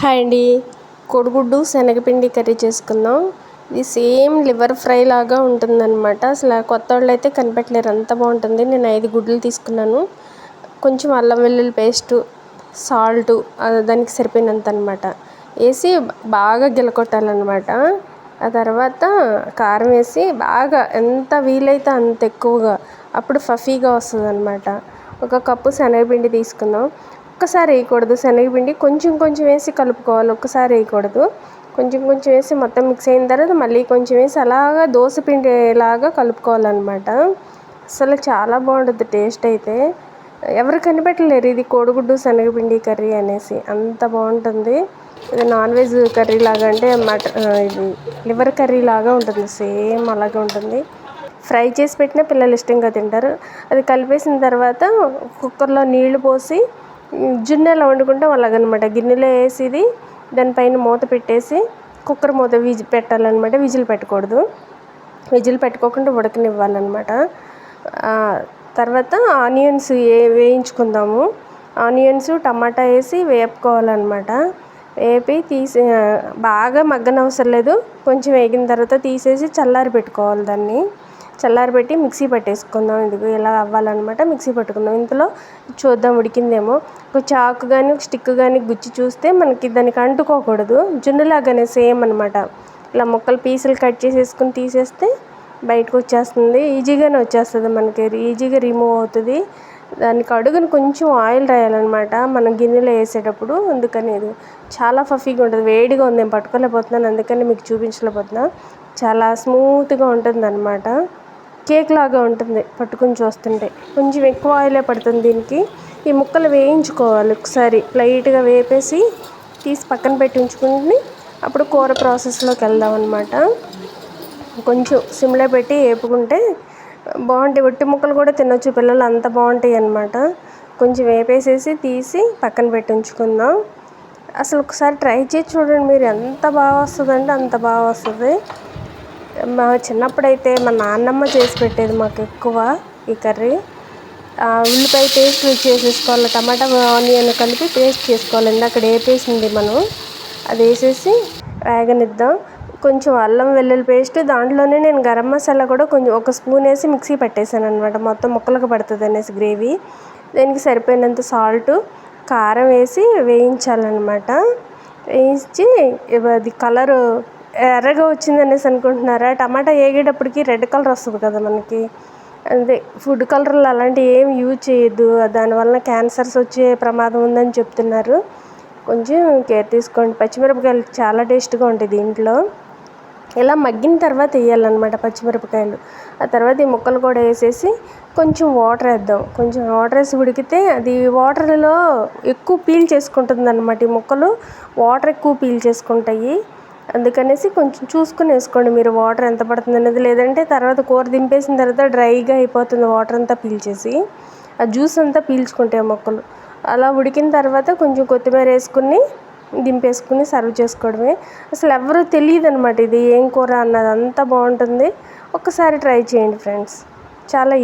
Hi అండి. కోడిగుడ్డు శనగపిండి కర్రీ చేసుకుందాం. ఇది సేమ్ లివర్ ఫ్రై లాగా ఉంటుందన్నమాట. అసలు కొత్త వాళ్ళు అయితే కనిపెట్టలేరు. అంత బాగుంటుంది. నేను ఐదు గుడ్లు తీసుకున్నాను. కొంచెం అల్లం వెల్లుల్లి పేస్టు సాల్ట్ దానికి సరిపోయినంత అనమాట వేసి బాగా గిలకొట్టాలన్నమాట ఆ తర్వాత కారం వేసి బాగా ఎంత వీలైతే అంత ఎక్కువగా అప్పుడు ఫఫీగా వస్తుంది అనమాట ఒక కప్పు శనగపిండి తీసుకుందాం. ఒక్కసారి వేయకూడదు. శనగపిండి కొంచెం కొంచెం వేసి కలుపుకోవాలి. ఒక్కసారి వేయకూడదు. కొంచెం కొంచెం వేసి మొత్తం మిక్స్ అయిన తర్వాత మళ్ళీ కొంచెం వేసి అలాగా దోశ పిండి లాగా కలుపుకోవాలన్నమాట. అసలు చాలా బాగుంటుంది టేస్ట్ అయితే. ఎవరు కనిపెట్టలేరు ఇది కోడిగుడ్డు శనగపిండి కర్రీ అనేసి. అంత బాగుంటుంది. ఇది నాన్ వెజ్ కర్రీ లాగా అంటే మటన్ ఇది లివర్ కర్రీ లాగా ఉంటుంది. సేమ్ అలాగే ఉంటుంది. ఫ్రై చేసి పెట్టిన పిల్లలు ఇష్టంగా తింటారు. అది కలిపేసిన తర్వాత కుక్కర్లో నీళ్ళు పోసి జున్నెలా వండుకుంటే అలాగనమాట. గిన్నెలో వేసి ఇది దానిపైన మూత పెట్టేసి కుక్కర్ మూత విజి పెట్టాలన్నమాట విజిల్ పెట్టకూడదు. విజిల్ పెట్టుకోకుండా ఉడకనివ్వాలన్నమాట తర్వాత ఆనియన్స్ ఏ వేయించుకుందాము. ఆనియన్స్ టమాటా వేసి వేపుకోవాలన్నమాట వేపి తీసి బాగా మగ్గనవసరం లేదు. కొంచెం వేగిన తర్వాత తీసేసి చల్లారి పెట్టుకోవాలి దాన్ని. చల్లారబెట్టి మిక్సీ పట్టేసుకుందాం. ఇదిగో ఇలా అవ్వాలన్నమాట. మిక్సీ పట్టుకుందాం. ఇంతలో చూద్దాం ఉడికిందేమో. ఒక చాకు కానీ ఒక స్టిక్ కానీ గుచ్చి చూస్తే మనకి దానికి అంటుకోకూడదు. జున్నులాగానే సేమ్ అనమాట ఇలా ముక్కలు పీసులు కట్ చేసేసుకుని తీసేస్తే బయటకు వచ్చేస్తుంది. ఈజీగానే వచ్చేస్తుంది మనకి. ఈజీగా రిమూవ్ అవుతుంది. దానికి అడుగుని కొంచెం ఆయిల్ రాయాలన్నమాట. మనం గిన్నెలో వేసేటప్పుడు. అందుకని ఇది చాలా ఫఫీగా ఉంటుంది. వేడిగా ఉంది. నేను పట్టుకోలేకపోతున్నాను. అందుకని మీకు చూపించలేకపోతున్నా. చాలా స్మూత్గా ఉంటుంది అనమాట కేక్ లాగా ఉంటుంది పట్టుకుని చూస్తుంటే. కొంచెం ఎక్కువ ఆయిలే పడుతుంది దీనికి. ఈ ముక్కలు వేయించుకోవాలి ఒకసారి. లైట్గా వేపేసి తీసి పక్కన పెట్టి ఉంచుకుని అప్పుడు కూర ప్రాసెస్లోకి వెళ్దాం అనమాట కొంచెం సిమ్లో పెట్టి వేపుకుంటే బాగుంటాయి. ఒట్టి ముక్కలు కూడా తినొచ్చు. పిల్లలు అంత బాగుంటాయి అనమాట కొంచెం వేపేసేసి తీసి పక్కన పెట్టి ఉంచుకుందాం. అసలు ఒకసారి ట్రై చేసి చూడండి మీరు. ఎంత బాగా వస్తుందంటే అంత బాగా వస్తుంది. మా చిన్నప్పుడైతే మా నాన్నమ్మ చేసి పెట్టేది మాకు ఎక్కువ ఈ కర్రీ. ఉల్లిపాయ పేస్ట్ చేసేసుకోవాలి టమాటా ఆనియన్ కలిపి పేస్ట్ చేసుకోవాలి. ఇందాక వేపేసింది మనం అది వేసేసి వేగనిద్దాం. కొంచెం అల్లం వెల్లుల్లి పేస్ట్ దాంట్లోనే నేను గరం మసాలా కూడా కొంచెం ఒక స్పూన్ వేసి మిక్సీ పట్టేసాను అనమాట మొత్తం ముక్కలకు పడుతుంది అనేసి గ్రేవీ. దీనికి సరిపోయినంత సాల్ట్ కారం వేసి వేయించాలన్నమాట. వేయించి అది కలరు ఎర్రగా వచ్చింది అనేసి అనుకుంటున్నారా? టమాటా వేగేటప్పటికి రెడ్ కలర్ వస్తుంది కదా మనకి. అదే ఫుడ్ కలర్లు అలాంటివి ఏం యూజ్ చేయొద్దు. దానివల్ల క్యాన్సర్స్ వచ్చే ప్రమాదం ఉందని చెప్తున్నారు. కొంచెం కేర్ తీసుకోండి. పచ్చిమిరపకాయలు చాలా టేస్ట్గా ఉంటాయి దీంట్లో. ఇలా మగ్గిన తర్వాత వేయాలన్నమాట పచ్చిమిరపకాయలు. ఆ తర్వాత ఈ ముక్కలు కూడా వేసేసి కొంచెం వాటర్ వేద్దాం. కొంచెం వాటర్ వేసి ఉడికితే అది వాటర్లో ఎక్కువ పీల్ చేసుకుంటుంది అనమాట ఈ ముక్కలు. వాటర్ ఎక్కువ పీల్ చేసుకుంటాయి. అందుకనేసి కొంచెం చూసుకుని వేసుకోండి. మీరు వాటర్ ఎంత పడుతుంది అనేది లేదంటే తర్వాత కూర దింపేసిన తర్వాత డ్రైగా అయిపోతుంది వాటర్ అంతా పీల్చేసి. ఆ జ్యూస్ అంతా పీల్చుకుంటాయి మొక్కలు. అలా ఉడికిన తర్వాత కొంచెం కొత్తిమీర వేసుకుని దింపేసుకుని సర్వ్ చేసుకోవడమే. అసలు ఎవరు తెలియదు అనమాట ఇది ఏం కూర అన్నది. అంతా బాగుంటుంది. ఒక్కసారి ట్రై చేయండి ఫ్రెండ్స్. చాలా